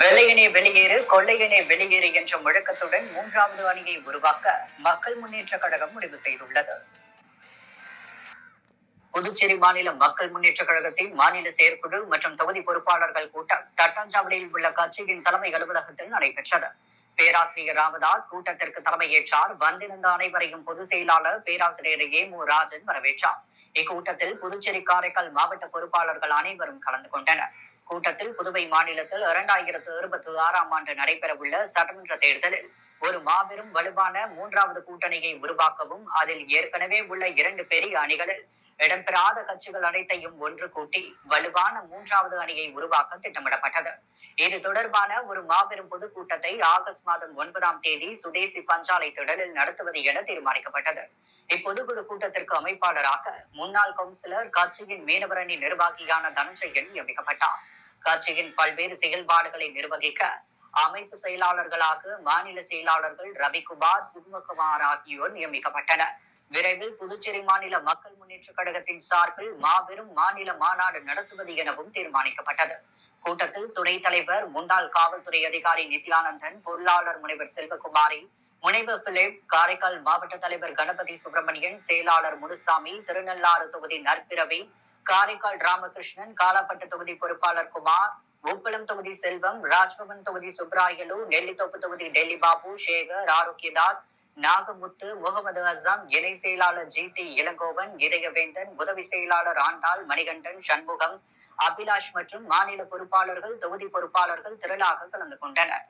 வெள்ளையனே வெளியேறு கொள்ளையனே வெளியேறு என்ற முழக்கத்துடன் மூன்றாவது அணியை உருவாக்க மக்கள் முன்னேற்ற கழகம் முடிவு செய்துள்ளது. புதுச்சேரி மாநில மக்கள் முன்னேற்ற கழகத்தின் மாநில செயற்குழு மற்றும் தொகுதி பொறுப்பாளர்கள் கூட்டம் தட்டாஞ்சாவடியில் உள்ள கட்சியின் தலைமை அலுவலகத்தில் நடைபெற்றது. பேராசிரியர் ராமதாஸ் கூட்டத்திற்கு தலைமையேற்றார். வந்திருந்த அனைவரையும் பொதுச் செயலாளர் பேராசிரியர் ஏ மு ராஜன் வரவேற்றார். இக்கூட்டத்தில் புதுச்சேரி காரைக்கால் மாவட்ட பொறுப்பாளர்கள் அனைவரும் கலந்து கொண்டனர். கூட்டத்தில் புதுவை மாநிலத்தில் இரண்டாயிரத்து இருபத்தி ஆறாம் ஆண்டு நடைபெறவுள்ள சட்டமன்ற தேர்தலில் ஒரு மாபெரும் வலுவான மூன்றாவது கூட்டணியை உருவாக்கவும் அதில் ஏற்கனவே உள்ள இரண்டு பெரிய அணிகளில் இடம்பெறாத கட்சிகள் அனைத்தையும் ஒன்று கூட்டி வலுவான மூன்றாவது அணியை உருவாக்க திட்டமிடப்பட்டது. இது தொடர்பான ஒரு மாபெரும் பொதுக்கூட்டத்தை ஆகஸ்ட் மாதம் ஒன்பதாம் தேதி சுதேசி பஞ்சாலை திடலில் நடத்துவது என தீர்மானிக்கப்பட்டது. இப்பொதுக்குழு கூட்டத்திற்கு அமைப்பாளராக முன்னாள் கவுன்சிலர் கட்சியின் மீனவரணி நிர்வாகியான தனஞ்சயன் நியமிக்கப்பட்டார். கட்சியின் பல்வேறு செயல்பாடுகளை நிர்வகிக்க அமைப்பு செயலாளர்களாக மாநில செயலாளர்கள் ரவிக்குமார் சுகுமகுமார் ஆகியோர் நியமிக்கப்பட்டனர். விரைவில் புதுச்சேரி மாநில மக்கள் முன்னேற்ற கழகத்தின் சார்பில் மாபெரும் மாநில மாநாடு நடத்துவது எனவும் தீர்மானிக்கப்பட்டது. கூட்டத்தில் துணைத் தலைவர் முன்னாள் காவல்துறை அதிகாரி நித்யானந்தன் பொருளாளர் முனைவர் செல்வகுமாரி முனைவர் பிலிப் காரைக்கால் மாவட்ட தலைவர் கணபதி சுப்பிரமணியன் செயலாளர் முனுசாமி திருநள்ளாறு தொகுதி நற்பிரவி காரைக்கால் ராமகிருஷ்ணன் காலாப்பட்டு தொகுதி பொறுப்பாளர் குமார் உப்பளம் தொகுதி செல்வம் ராஜ்பவன் தொகுதி சுப்ராயலு நெல்லித்தோப்பு தொகுதி டெல்லி பாபு சேகர் ஆரோக்கியதாஸ் நாகமுத்து முகமது அசாம் இணை செயலாளர் ஜி டி இளங்கோவன் இதயவேந்தன் உதவி செயலாளர் ஆண்டாள் மணிகண்டன் சண்முகம் அபிலாஷ் மற்றும் மாநில பொறுப்பாளர்கள் தொகுதி பொறுப்பாளர்கள் திரளாக கலந்து கொண்டனர்.